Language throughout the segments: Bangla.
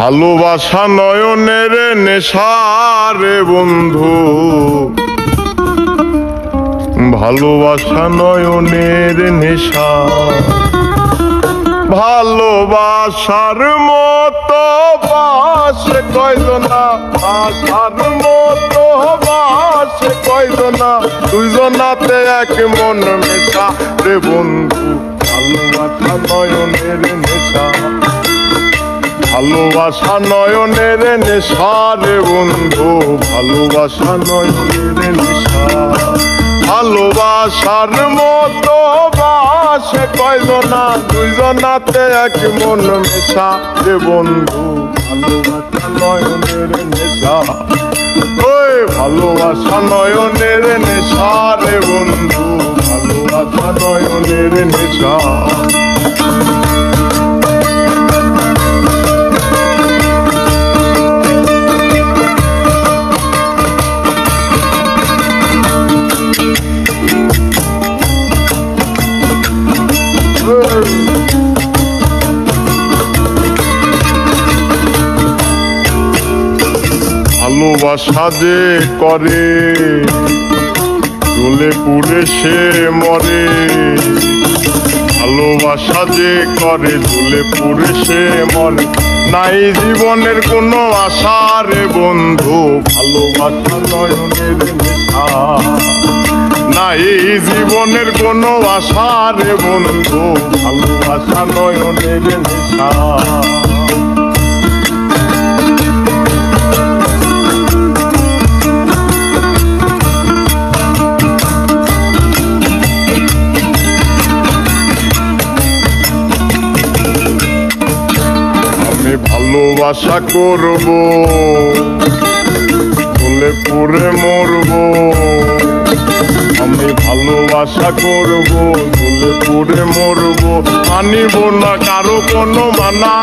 ভালোবাসা নয়নের নেশারে বন্ধু। ভালোবাসা নয়নের নেশা। ভালোবাসার মতো বাসে কয়জনা আসার মতো বাসে কয়জনা দুইজনাতে এক মন মেশা রে বন্ধু, ভালোবাসা নয়নের নেশা। ভালোবাসা নয়নের নেশা রে বন্ধু, ভালোবাসা নয়নের নেশা ভালোবাসার মতো বাসে কয়জনা, দুইজনাতে এক মন মেশা রে বন্ধু, ভালোবাসা নয়নের নেশা ওই ভালোবাসা নয়নের নেশা বন্ধু, ভালোবাসা নয়নের নেশা ভালোবাসা যে করে, চলে পুড়ে সে মরে। ভালোবাসা যে করে ঝুলে পুড়ে সে মরে। নাই জীবনের কোনো আশা রে বন্ধু, ভালোবাসা নয়নের নেশা নাই জীবনের কোনো আশা রে বন্ধু, ভালোবাসা নয়নের নেশা ভালোবাসা করব বলে পুরে মরব। আমি ভালোবাসা করব বলে পুরে মরব। মানিব না কারও কোনো মানা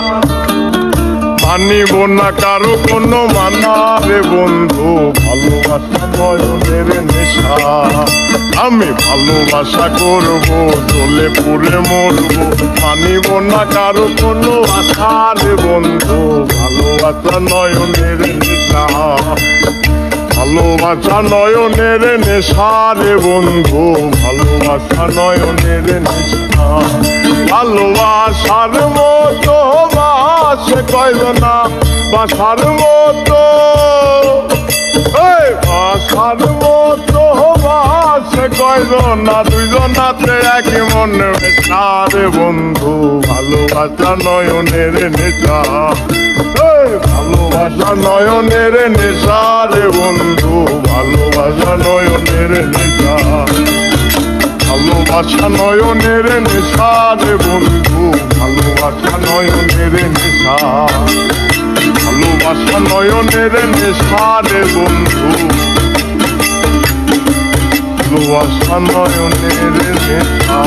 মানিব না কারও কোনো মানা। রে বন্ধু, ভালোবাসা নয়নের নেশা। আমি ভালোবাসা করব, চলে পুরে মরব। মানিব না কারও কোনো আশা রে বন্ধু, ভালোবাসা নয়নের নেশা। ভালোবাসা নয়নের নেশা রে বন্ধু, ভালোবাসা নয়নের নেশা। ভালোবাসার মতো বাসে কয়জনা বাসার মতো। বাসার মতো কয়জনা দুইজনাতে এক মনে নেশা রে বন্ধু। ভালোবাসা নয়নের নেশা। ভালোবাসা নয়নের নেশা রে বন্ধু। ভালোবাসা নয়নের নেশা। ভালোবাসা নয়নের নেশা রে বন্ধু। ভালোবাসা নয়নের নেশা। ভালোবাসা নয়নের নেশা রে বন্ধু। ভালোবাসা নয়নের নেশা